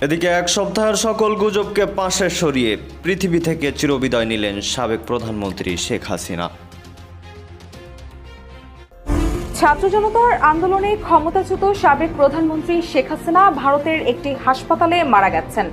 এদিকে এক সপ্তাহের সকল গুজবকে পাশে সরিয়ে পৃথিবী থেকে চিরবিদায় নিলেন সাবেক প্রধানমন্ত্রী শেখ হাসিনা। ছাত্র জনতার আন্দোলনে ক্ষমতাচ্যুত সাবেক প্রধানমন্ত্রী শেখ হাসিনা ভারতের একটি হাসপাতালে মারা গেছেন।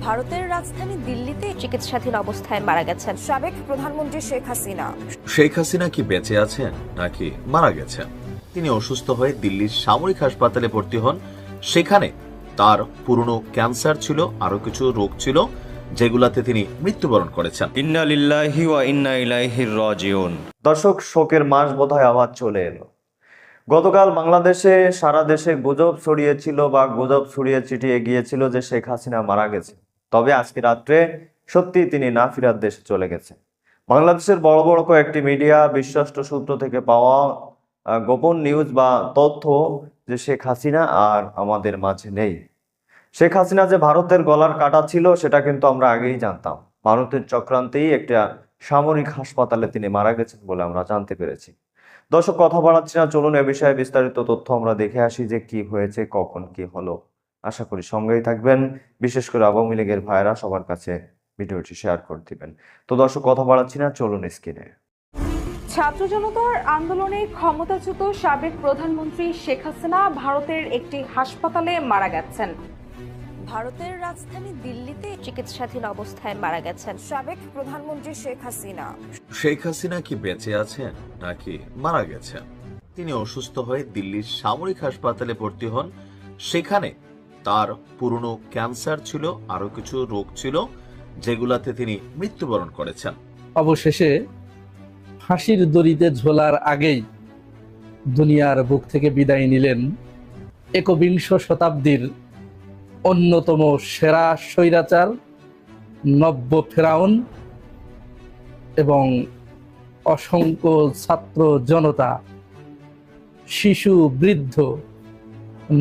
ভারতের রাজধানী দিল্লিতে চিকিৎসাধীন অবস্থায় মারা গেছেন। সাবেক প্রধানমন্ত্রী শেখ হাসিনা। শেখ হাসিনা কি বেঁচে আছেন নাকি মারা গেছেন? তিনি অসুস্থ হয়ে দিল্লির সামরিক হাসপাতালে ভর্তি হন। সেখানে তার পুরনো ক্যান্সার ছিল আরও কিছু রোগ ছিল যেগুলাতে তিনি মৃত্যুবরণ করেছেন। ইন্না লিল্লাহি ওয়া ইন্না ইলাইহির রাজিউন। দর্শক শোকের মাস বোধহয় আবার চলে এলো। গতকাল বাংলাদেশে সারা দেশে গুজব ছড়িয়েছিল বা গুজব ছড়িয়ে ছিটিয়ে গিয়েছিল যে শেখ হাসিনা মারা গেছে। তবে আজকে রাত্রে সত্যি তিনি না ফিরার দেশে চলে গেছে বাংলাদেশের বড় বড় কয়েকটি মিডিয়া বিশ্বস্ত সূত্র থেকে পাওয়া গোপন নিউজ বা তথ্য যে শেখ হাসিনা আর আমাদের মাঝে নেই। শেখ হাসিনা যে ভারতের গলার কাটা ছিল, সেটা কিন্তু আমরা আগেই জানতাম। ভারতের চক্রান্তেই একটা সামরিক হাসপাতালে তিনি মারা গেছেন বলে আমরা জানতে পেরেছি। দর্শক, কথা বাড়াচ্ছি না। চলুন এ বিষয়ে বিস্তারিত তথ্য আমরা দেখে আসি যে কি হয়েছে, কখন কি হলো। আশা করি সঙ্গেই থাকবেন। বিশেষ করে আওয়ামী লীগের ভাইয়েরা সবার কাছে ভিডিওটি শেয়ার করে দিবেন। তো দর্শক, কথা বাড়াচ্ছি না। চলুন স্ক্রিনে। ছাত্র জনতার আন্দোলনে ক্ষমতাচ্যুত সাবেক প্রধানমন্ত্রী শেখ হাসিনা ভারতের একটি হাসপাতালে মারা গেছেন। ভারতের রাজধানী দিল্লিতে চিকিৎসাধীন অবস্থায় মারা গেছেন সাবেক প্রধানমন্ত্রী শেখ হাসিনা। শেখ হাসিনা কি বেঁচে আছেন নাকি মারা গেছেন? তিনি অসুস্থ হয়ে দিল্লির সামরিক হাসপাতালে ভর্তি হন। সেখানে তার পুরনো ক্যান্সার ছিল আরও কিছু রোগ ছিল যেগুলাতে তিনি মৃত্যুবরণ করেছেন। অবশেষে ফাঁসির দড়িতে ঝোলার আগেই দুনিয়ার বুক থেকে বিদায় নিলেন একবিংশ শতাব্দীর অন্যতম সেরা স্বৈরাচার নব্য ফেরাউন এবং অসংখ্য ছাত্র জনতা, শিশু, বৃদ্ধ,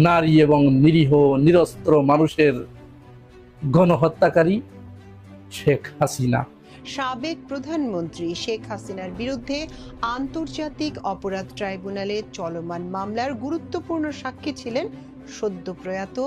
নারী এবং নিরীহ, নিরস্ত্র মানুষের গণহত্যাকারী শেখ হাসিনা। সাবেক প্রধানমন্ত্রী শেখ হাসিনার বিরুদ্ধে আন্তর্জাতিক অপরাধ ট্রাইব্যুনালে চলমান মামলার গুরুত্বপূর্ণ সাক্ষী ছিলেন সদ্য প্রয়াত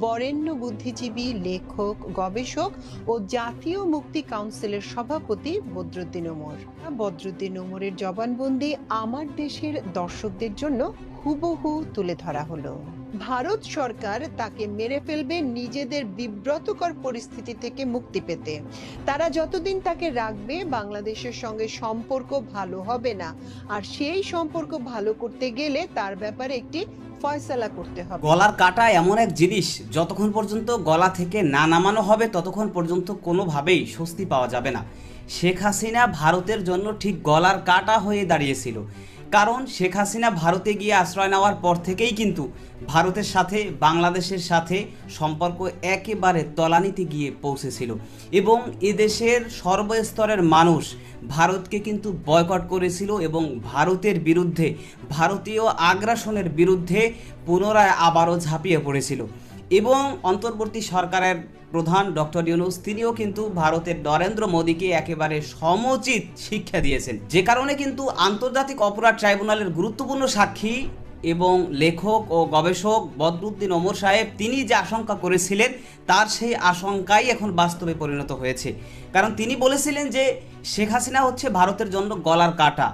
বরেণ্য বুদ্ধিজীবী লেখক, গবেষক ও জাতীয় মুক্তি কাউন্সিলের সভাপতি বদরুদ্দিন ওমর। বদরুদ্দিন ওমরের জবানবন্দি আমার দেশের দর্শকদের জন্য হুবহু তুলে ধরা হলো। ভারত সরকার তাকে মেরে ফেলবে নিজেদের বিব্রতকর পরিস্থিতি থেকে মুক্তি পেতে। তারা যতদিন তাকে রাখবে, বাংলাদেশের সঙ্গে সম্পর্ক ভালো হবে না। আর সেই সম্পর্ক ভালো করতে গেলে তার ব্যাপারে একটি ফয়সালা করতে হবে। গলার কাটা এমন এক জিনিস, যতক্ষণ পর্যন্ত গলা থেকে না নামানো হবে, ততক্ষণ পর্যন্ত কোনোভাবেই স্বস্তি পাওয়া যাবে না। শেখ হাসিনা ভারতের জন্য ঠিক গলার কাটা হয়ে দাঁড়িয়েছিল। কারণ শেখ হাসিনা ভারতে গিয়ে আশ্রয় নেওয়ার পর থেকেই কিন্তু ভারতের সাথে, বাংলাদেশের সাথে সম্পর্ক একেবারে তলানিতে গিয়ে পৌঁছেছিল। এবং এদেশের সর্বস্তরের মানুষ ভারতকে কিন্তু বয়কট করেছিল এবং ভারতের বিরুদ্ধে, ভারতীয় আগ্রাসনের বিরুদ্ধে পুনরায় আবারও ঝাঁপিয়ে পড়েছিল। এবং অন্তর্বর্তী সরকারের প্রধান ডক্টর ইউনুস, তিনিও কিন্তু ভারতের নরেন্দ্র মোদীকে একেবারে সমুচিত শিক্ষা দিয়েছেন। যে কারণে কিন্তু আন্তর্জাতিক অপরাধ ট্রাইব্যুনালের গুরুত্বপূর্ণ সাক্ষী এবং লেখক ও গবেষক বদরুদ্দিন ওমর সাহেব, তিনি যে আশঙ্কা করেছিলেন, তার সেই আশঙ্কাই এখন বাস্তবে পরিণত হয়েছে। কারণ তিনি বলেছিলেন যে, শেখ হাসিনা হচ্ছে ভারতের জন্য গলার কাটা।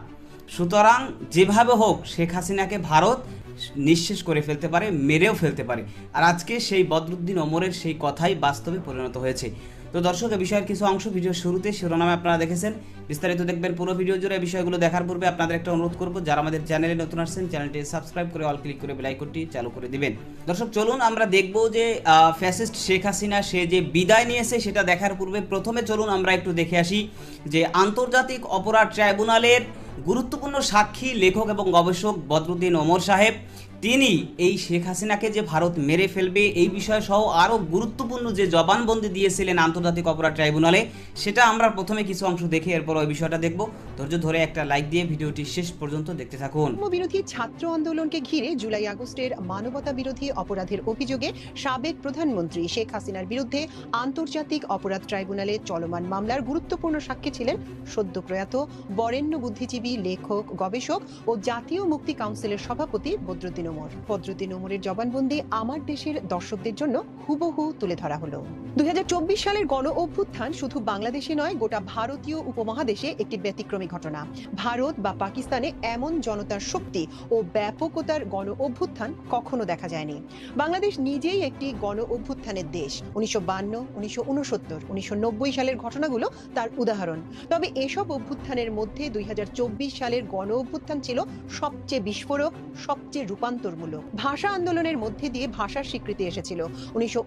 সুতরাং যেভাবে হোক, শেখ হাসিনাকে ভারত নিঃশেষ করে ফেলতে পারে, মেরেও ফেলতে পারে। আর আজকে সেই বদরুদ্দিন অমরের সেই কথাই বাস্তবে পরিণত হয়েছে। তো দর্শক, এ বিষয়ের কিছু অংশ ভিডিওর শুরুতে শিরোনামে আপনারা দেখেছেন। বিস্তারিত দেখবেন পুরো ভিডিও জুড়ে। বিষয়গুলো দেখার পূর্বে আপনাদের একটা অনুরোধ করব, যারা আমাদের চ্যানেলে নতুন আসছেন, চ্যানেলটি সাবস্ক্রাইব করে অল ক্লিক করে বেলাইকনটি চালু করে দিবেন। দর্শক, চলুন আমরা দেখব যে ফ্যাসিস্ট শেখ হাসিনা, সে যে বিদায় নিয়েছে সেটা দেখার পূর্বে প্রথমে চলুন আমরা একটু দেখে আসি যে আন্তর্জাতিক অপরাধ ট্রাইব্যুনালের গুরুত্বপূর্ণ সাক্ষী লেখক এবং গবেষক বদরুদ্দিন ওমর সাহেব তিনি এই শেখ হাসিনাকে যে ভারত মেরে ফেলবে এই বিষয় সহ আরও গুরুত্বপূর্ণ যে জবানবন্দি দিয়েছিলেন আন্তর্জাতিক অপরাধ ট্রাইব্যুনালে, সেটা আমরা প্রথমে কিছু অংশ দেখে এরপর ওই বিষয়টা দেখব। ধৈর্য ধরে একটা লাইক দিয়ে ভিডিওটি শেষ পর্যন্ত দেখতে থাকুন। বিরোধী ছাত্র আন্দোলনকে ঘিরে জুলাই আগস্টের মানবতা বিরোধী অপরাধের অভিযোগে সাবেক প্রধানমন্ত্রী শেখ হাসিনার বিরুদ্ধে আন্তর্জাতিক অপরাধ ট্রাইব্যুনালে চলমান মামলার গুরুত্বপূর্ণ সাক্ষী ছিলেন সদ্য প্রয়াত বরেণ্য বুদ্ধিজীবী লেখক, গবেষক ও জাতীয় মুক্তি কাউন্সিলের সভাপতি বদরুদ্দিন ওমর বদরুদ্দিন ওমরের জবানবন্দি আমার দেশের দর্শকদের জন্য হুবহু তুলে ধরা হলো। দুই সালের গণ অভ্যুত্থান শুধু বাংলাদেশে নয়, গোটা ভারতীয় উপমহাদেশে একটি ব্যতিক্রমী ঘটনা। ভারত বা পাকিস্তানে এমন জনতার শক্তি ও ব্যাপকতার গণ অভ্যুত্থান কখনো দেখা যায়নি। বাংলাদেশ নিজেই একটি গণ অভ্যুত্থানের দেশ। উনিশশো বান্ন, উনিশশো উনসত্তর, উনিশশো সালের ঘটনাগুলো তার উদাহরণ। তবে এসব অভ্যুত্থানের মধ্যে দুই হাজার চব্বিশ সালের গণ অভ্যুত্থান ছিল সবচেয়ে বিস্ফোরক, সবচেয়ে রূপান্তরমূলক ভাষা আন্দোলনের মধ্যে দিয়ে ভাষার স্বীকৃতি এসেছিল। উনিশশো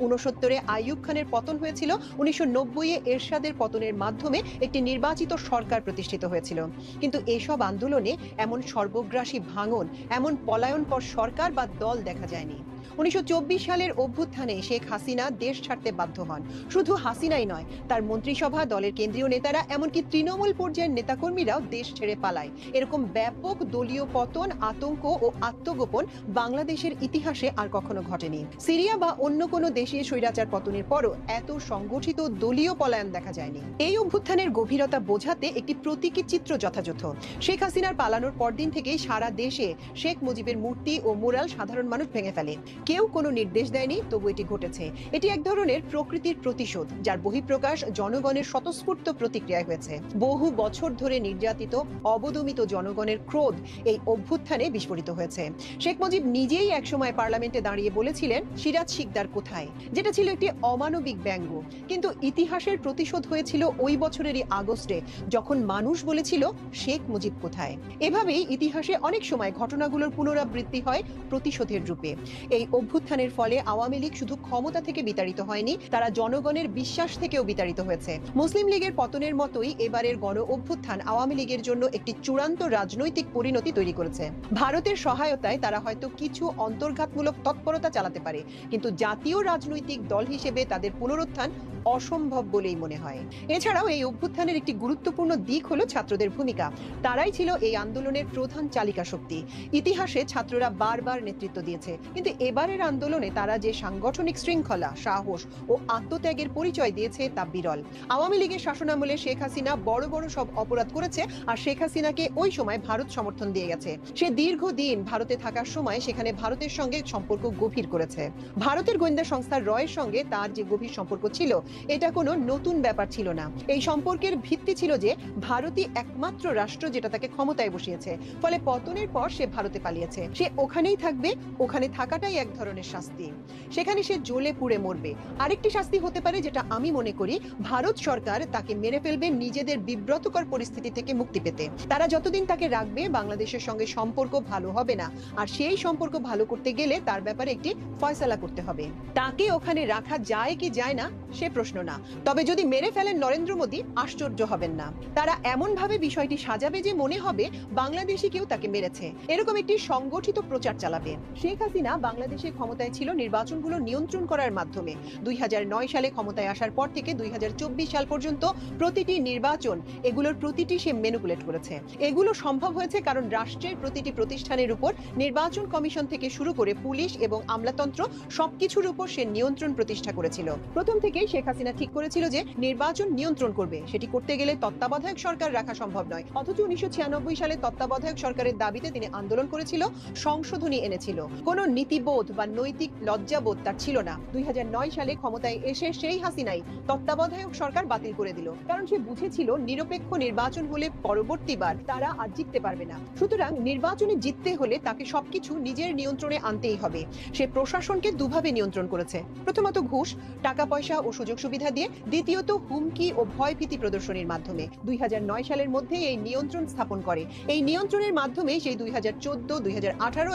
আইয়ুব খানের পতন হয়েছিল। উনিশশো নব্বই এরশাদের পতনের মাধ্যমে একটি নির্বাচিত সরকার প্রতিষ্ঠিত হয়েছিল। কিন্তু এসব আন্দোলনে এমন সর্বগ্রাসী ভাঙন, এমন পলায়নপর সরকার বা দল দেখা যায়নি। উনিশশো চব্বিশ সালের অভ্যুত্থানে শেখ হাসিনা দেশ ছাড়তে বাধ্য হন। শুধু হাসিনাই নয়, তার মন্ত্রিসভা, দলের কেন্দ্রীয় নেতারা, এমনকি তৃণমূল পর্যায়ের নেতাকর্মীরাও দেশ ছেড়ে পালায়। এরকম ব্যাপক দলীয় পতন, আতঙ্ক ও আত্মগোপন বাংলাদেশের ইতিহাসে আর কখনো ঘটেনি। সিরিয়া বা অন্য কোনো দেশে স্বৈরাচার পতনের পরও এত সংগঠিত দলীয় পলায়ন দেখা যায়নি। এই অভ্যুত্থানের গভীরতা বোঝাতে একটি প্রতীকী চিত্র যথাযথ। শেখ হাসিনার পালানোর পরদিন থেকেই সারা দেশে শেখ মুজিবের মূর্তি ও মুরাল সাধারণ মানুষ ভেঙে ফেলে। কেউ কোনো নির্দেশ দেয়নি, তবু এটি ঘটেছে। এটি এক ধরনের প্রকৃতির প্রতিশোধ, যার বহিঃপ্রকাশ জনগণের স্বতঃস্ফূর্ত প্রতিক্রিয়ায় হয়েছে। বহু বছর ধরে নির্যাতিত, অবদমিত জনগণের ক্রোধ এই অভ্যুত্থানে বিস্ফোরিত হয়েছে। শেখ মুজিব নিজেই একসময় পার্লামেন্টে দাঁড়িয়ে বলেছিলেন, সিরাজ শিকদার কোথায়? যেটা ছিল একটি অমানবিক ব্যঙ্গ। কিন্তু ইতিহাসের প্রতিশোধ হয়েছিল ওই বছরেরই আগস্টে, যখন মানুষ বলেছিল, শেখ মুজিব কোথায়? এভাবেই ইতিহাসে অনেক সময় ঘটনাগুলোর পুনরাবৃত্তি হয় প্রতিশোধের রূপে। এই অভ্যুত্থানের ফলে আওয়ামী লীগ শুধু ক্ষমতা থেকে বিতাড়িত হয়নি, তারা জনগণের বিশ্বাস থেকেও বিতাড়িত হয়েছে। মুসলিম লীগের পতনের মতোই এবারের গণ অভ্যুত্থান আওয়ামী লীগের জন্য একটি চূড়ান্ত রাজনৈতিক পরিণতি তৈরি করেছে। ভারতের সহায়তায় তারা হয়তো কিছু অন্তর্ঘাতমূলক তৎপরতা চালাতে পারে, কিন্তু জাতীয় রাজনৈতিক দল হিসেবে তাদের পুনরুত্থান অসম্ভব বলেই মনে হয়। এছাড়াও এই অভ্যুত্থানের একটি গুরুত্বপূর্ণ দিক হলো ছাত্রদের ভূমিকা। তারাই ছিল এই আন্দোলনের প্রধান চালিকা শক্তি ইতিহাসে ছাত্ররা বারবার নেতৃত্ব দিয়েছে, কিন্তু এবারের আন্দোলনে তারা যে সাংগঠনিক শৃঙ্খলা, সাহস ও আত্মত্যাগের পরিচয় দিয়েছে তা বিরল। আওয়ামী লীগের শাসনামলে শেখ হাসিনা বড় বড় সব অপরাধ করেছে আর শেখ হাসিনাকে ওই সময় ভারত সমর্থন দিয়ে গেছে। সে দীর্ঘদিন ভারতে থাকার সময় সেখানে ভারতের সঙ্গে সম্পর্ক গভীর করেছে। ভারতের গোয়েন্দা সংস্থা রয়ের সঙ্গে তার যে গভীর সম্পর্ক ছিল, এটা কোনো নতুন ব্যাপার ছিল না। এই সম্পর্কের ভিত্তি ছিল যে ভারতই একমাত্র রাষ্ট্র যেটা তাকে ক্ষমতায় বসিয়েছে। ফলে পতনের পর সে ভারতে পালিয়েছে। সে ওখানেই থাকবে, ওখানে থাকাটাই এক ধরনের শাস্তি। সেখানে সে জ্বলে পুড়ে মরবে। আরেকটি শাস্তি হতে পারে যেটা আমি মনে করি, ভারত সরকার তাকে মেরে ফেলবে নিজেদের বিব্রতকর পরিস্থিতি থেকে মুক্তি পেতে। তারা যতদিন তাকে রাখবে, বাংলাদেশের সঙ্গে সম্পর্ক ভালো হবে না। আর সেই সম্পর্ক ভালো করতে গেলে তার ব্যাপারে একটি ফয়সালা করতে হবে। তাকে ওখানে রাখা যায় কি যায় না, সে প্রশ্ন না। তবে যদি মেরে ফেলেন নরেন্দ্র মোদী, আশ্চর্য হবেন না। তারা এমন ভাবে বিষয়টি সাজাবে যে মনে হবে বাংলাদেশি কেউ তাকে মেরেছে। এরকম একটি সংগঠিত প্রচার চালাবে। শেখ হাসিনা বাংলাদেশে ক্ষমতায় ছিল নির্বাচনগুলো নিয়ন্ত্রণ করার মাধ্যমে। দুই হাজার নয় সালে ক্ষমতায় আসার পর থেকে দুই হাজার চব্বিশ সাল পর্যন্ত প্রতিটি নির্বাচন এগুলোর প্রতিটি সে মেনুপুলেট করেছে। এগুলো সম্ভব হয়েছে কারণ রাষ্ট্রের প্রতিটি প্রতিষ্ঠানের উপর নির্বাচন কমিশন থেকে শুরু করে পুলিশ এবং আমলাতন্ত্র সবকিছুর উপর সে নিয়ন্ত্রণ প্রতিষ্ঠা করেছিল। প্রথম থেকেই শেখ হাসিনা ঠিক করেছিল যে নির্বাচন নিয়ন্ত্রণ করবে। সেটি করতে গেলে তত্ত্বাবধায়ক সরকার রাখা সম্ভব নয়। অথচ উনিশশো ছিয়ানব্বই সালে তত্ত্বাবধায়ক সরকারের দাবিতে তিনি আন্দোলন করেছিল, সংশোধনী এনেছিল। কোনো নীতিবোধ বা নৈতিক লজ্জাবোধ তার ছিল না। দুই হাজার নয় সালে ক্ষমতায় এসে সেই হাসিনাই তত্ত্বাবধায়ক সরকার বাতিল করে দিল। কারণ সে বুঝেছিল নিরপেক্ষ নির্বাচন হলে পরবর্তীবার তারা আর জিততে পারবে না। সুতরাং নির্বাচনে জিততে হলে তাকে সবকিছু নিজের নিয়ন্ত্রণে আনতেই হবে। সে প্রশাসনকে দুভাবে নিয়ন্ত্রণ করেছে। প্রথমত ঘুষ টাকা পয়সা ও সুযোগ সুবিধা দিয়ে, দ্বিতীয়ত হুমকি ও ভয়ভীতি প্রদর্শনীর মাধ্যমে। দুই হাজার নয় সালের মধ্যে এই নিয়ন্ত্রণ স্থাপন করে। এই নিয়ন্ত্রণের মাধ্যমে সেই দুই হাজার চোদ্দ, দুই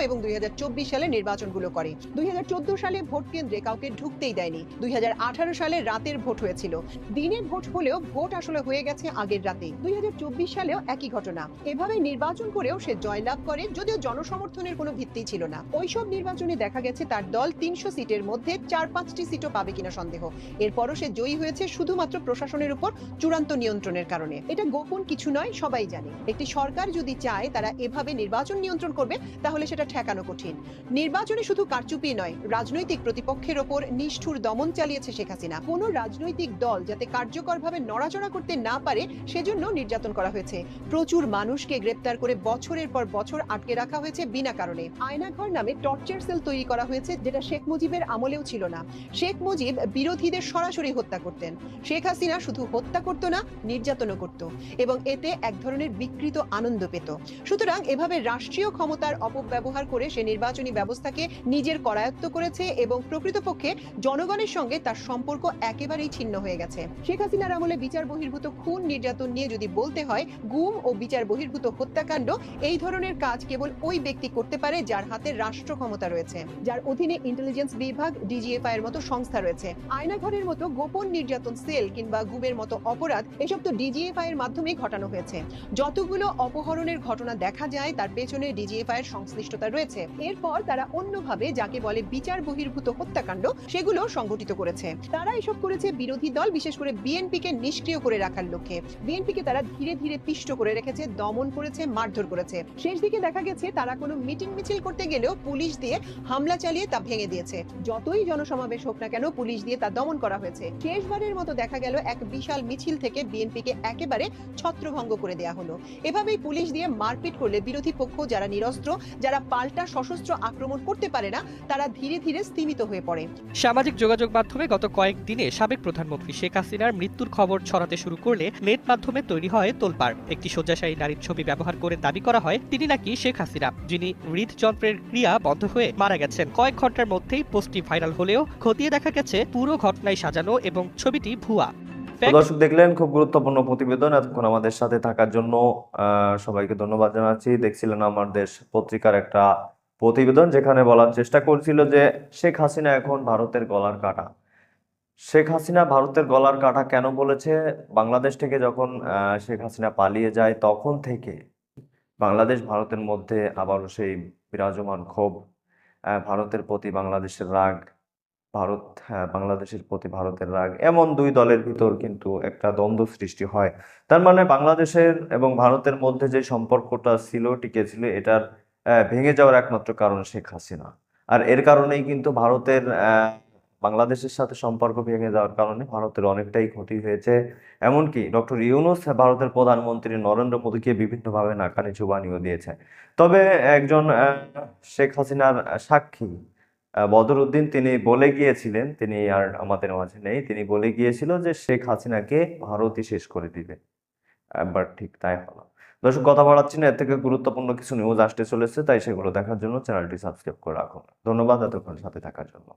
এবং দুই হাজার চব্বিশ সালে নির্বাচনগুলো করে। দুই হাজার চোদ্দ সালে ভোট কেন্দ্রে কাউকে ঢুকতেই দেয়নি। দুই হাজার আঠারো সালে রাতের ভোট হয়েছিল। দিনের ভোট হলেও ভোট আসলে হয়ে গেছে আগের রাতে দুই হাজার চব্বিশ সালেও একই ঘটনা। এভাবে নির্বাচন করেও সে জয়লাভ করে, যদিও জনসমর্থনের কোনো ভিত্তি ছিল না। ওইসব নির্বাচনে দেখা গেছে তার দল তিনশো সিটের মধ্যে চার পাঁচটি সিটও পাবে কিনা সন্দেহ। এরপরও সে জয়ী হয়েছে শুধুমাত্র প্রশাসনের উপর চূড়ান্ত নিয়ন্ত্রণের কারণে। এটা গোপন কিছু নয়, সবাই জানে। একটি সরকার যদি চায় তারা এভাবে নির্বাচন নিয়ন্ত্রণ করবে, তাহলে সেটা ঠেকানো কঠিন। নির্বাচনে শুধু কারচুপি নয়, রাজনৈতিক প্রতিপক্ষের ওপর নিষ্ঠুর দমন চালিয়েছে শেখ হাসিনা। কোনো রাজনৈতিক দল যাতে কার্যকরভাবে নড়াচড়া করতে না পারে, সেজন্য নির্যাতন করা হয়েছে। প্রচুর মানুষকে গ্রেপ্তার করে বছরের পর বছর আটকে রাখা হয়েছে বিনা কারণে। আয়নাঘর নামে টর্চার সেল তৈরি করা হয়েছে, যেটা শেখ মুজিবের আমলেও ছিল না। শেখ মুজিব বিরোধীদের সরাসরি হত্যা করতেন। শেখ হাসিনা শুধু হত্যা করতো না, নির্যাতনও করত এবং এতে এক ধরনের বিকৃত আনন্দ পেত। সুতরাং এভাবে রাষ্ট্রীয় ক্ষমতার অপব্যবহার করে সে নির্বাচনী ব্যবস্থাকে নিজের করায়ত্ত করেছে এবং প্রকৃতপক্ষে জনগণের সঙ্গে তার সম্পর্ক একেবারেই ছিন্ন হয়ে গেছে। শেখ হাসিনার আমলে বিচার বহির্ভূত খুন নির্যাতন নিয়ে যদি বলতে হয়, গুম ও বিচার বহির্ভূত হত্যাকাণ্ড, এই ধরনের কাজ কেবল ওই ব্যক্তি করতে পারে যার হাতে রাষ্ট্র ক্ষমতা রয়েছে। যার অধীনে ইন্টেলিজেন্স বিভাগ, ডিজিএফআই এর মতো সংস্থা রয়েছে। আয়নাঘরের মতো গোপন নির্যাতন সেল কিংবা গুমের মতো অপরাধ, এসব তো ডিজিএফআই এর মাধ্যমেই ঘটানো হয়েছে। যতগুলো অপহরণের ঘটনা দেখা যায়, তার পেছনে ডিজিএফআই এর সংশ্লিষ্টতা রয়েছে। এরপর তারা অন্যভাবে যাকে বলে বিচার বহির্ভূত হত্যাকাণ্ড, সেগুলো সংগঠিত করেছে। তারা এসব করেছে বিরোধী দল, বিশেষ করে বিএনপি কে নিষ্ক্রিয় করে রাখার লক্ষ্যে। বিএনপি কে তারা ধীরে ধীরে পিষ্ট করে রেখেছে, দমন করেছে, মারধর করেছে। শেষ দিকে দেখা গেছে, তারা কোনো মিটিং মিছিল করতে গেলেও পুলিশ দিয়ে হামলা চালিয়ে তা ভেঙে দিয়েছে। যতই জনসমাবেশ হোক না কেন, পুলিশ দিয়ে তা দমন করা হয়েছে। শেষবারের মতো দেখা গেল, এক বিশাল মিছিল থেকে বিএনপি কে একেবারে ছত্রভঙ্গ করে দেয়া হলো। এভাবেই পুলিশ দিয়ে মারপিট করলে বিরোধী পক্ষ যারা নিরস্ত্র, যারা পাল্টা সশস্ত্র আক্রমণ করতে পারে না তারা ধীরে ধীরে স্তীমিত হয়ে পড়ে। সামাজিক যোগাযোগ মাধ্যমে গত কয়েকদিনে সাবেক প্রধানমন্ত্রী শেখ হাসিনার মৃত্যুর খবর ছড়াতে শুরু করলে নেট মাধ্যমে তৈরি হয় তোলপাড় একটি শয্যাশায়ী নারীর ছবি ব্যবহার করে দাবি করা হয় তিনি নাকি শেখ হাসিনা যিনি হৃদযন্ত্রের ক্রিয়া বন্ধ হয়ে মারা গেছেন। কয়েক ঘণ্টার মধ্যেই পোস্টটি ভাইরাল হলেও খতিয়ে দেখা গেছে পুরো ঘটনায় সাজানো এবং ছবিটি ভুয়া। দর্শক দেখলেন খুব গুরুত্বপূর্ণ প্রতিবেদন। এতক্ষণ আমাদের সাথে থাকার জন্য আহ, সবাইকে ধন্যবাদ জানাচ্ছি। দেখছিলেন আমার দেশ পত্রিকার একটা প্রতিবেদন যেখানে বলার চেষ্টা করছিল যে শেখ হাসিনা এখন ভারতের গলার কাটা। শেখ হাসিনা ভারতের গলার কাটা কেন বলেছে? বাংলাদেশ থেকে যখন শেখ হাসিনা পালিয়ে যায় তখন থেকে বাংলাদেশ ভারতের মধ্যে আবারও সেই বিরাজমান ক্ষোভ ভারতের প্রতি বাংলাদেশের রাগ, ভারত হ্যাঁ বাংলাদেশের প্রতি ভারতের রাগ এমন দুই দলের ভিতর কিন্তু একটা দ্বন্দ্ব সৃষ্টি হয়। তার মানে বাংলাদেশের এবং ভারতের মধ্যে যে সম্পর্কটা ছিল, টিকে ছিল, এটার ভেঙে যাওয়ার একমাত্র কারণ শেখ হাসিনা। আর এর কারণেই কিন্তু ভারতের বাংলাদেশের সাথে সম্পর্ক ভেঙে যাওয়ার কারণে ভারতের অনেকটাই ক্ষতি হয়েছে। এমনকি ডক্টর ইউনুস ভারতের প্রধানমন্ত্রী নরেন্দ্র মোদীকে বিভিন্নভাবে নাকানি চুবানিও দিয়েছে। তবে একজন শেখ হাসিনার সাক্ষী বদরুদ্দিন, তিনি বলে গিয়েছিলেন, তিনি আর আমাদের মাঝে নেই, তিনি বলে গিয়েছিল যে শেখ হাসিনাকে ভারতই শেষ করে দিবে। একবার ঠিক তাই হলো। দর্শক, কথা বাড়াচ্ছি না, এর থেকে গুরুত্বপূর্ণ কিছু নিউজ আসতে চলেছে, তাই সেগুলো দেখার জন্য চ্যানেলটি সাবস্ক্রাইব করে রাখুন। ধন্যবাদ এতক্ষণ সাথে থাকার জন্য।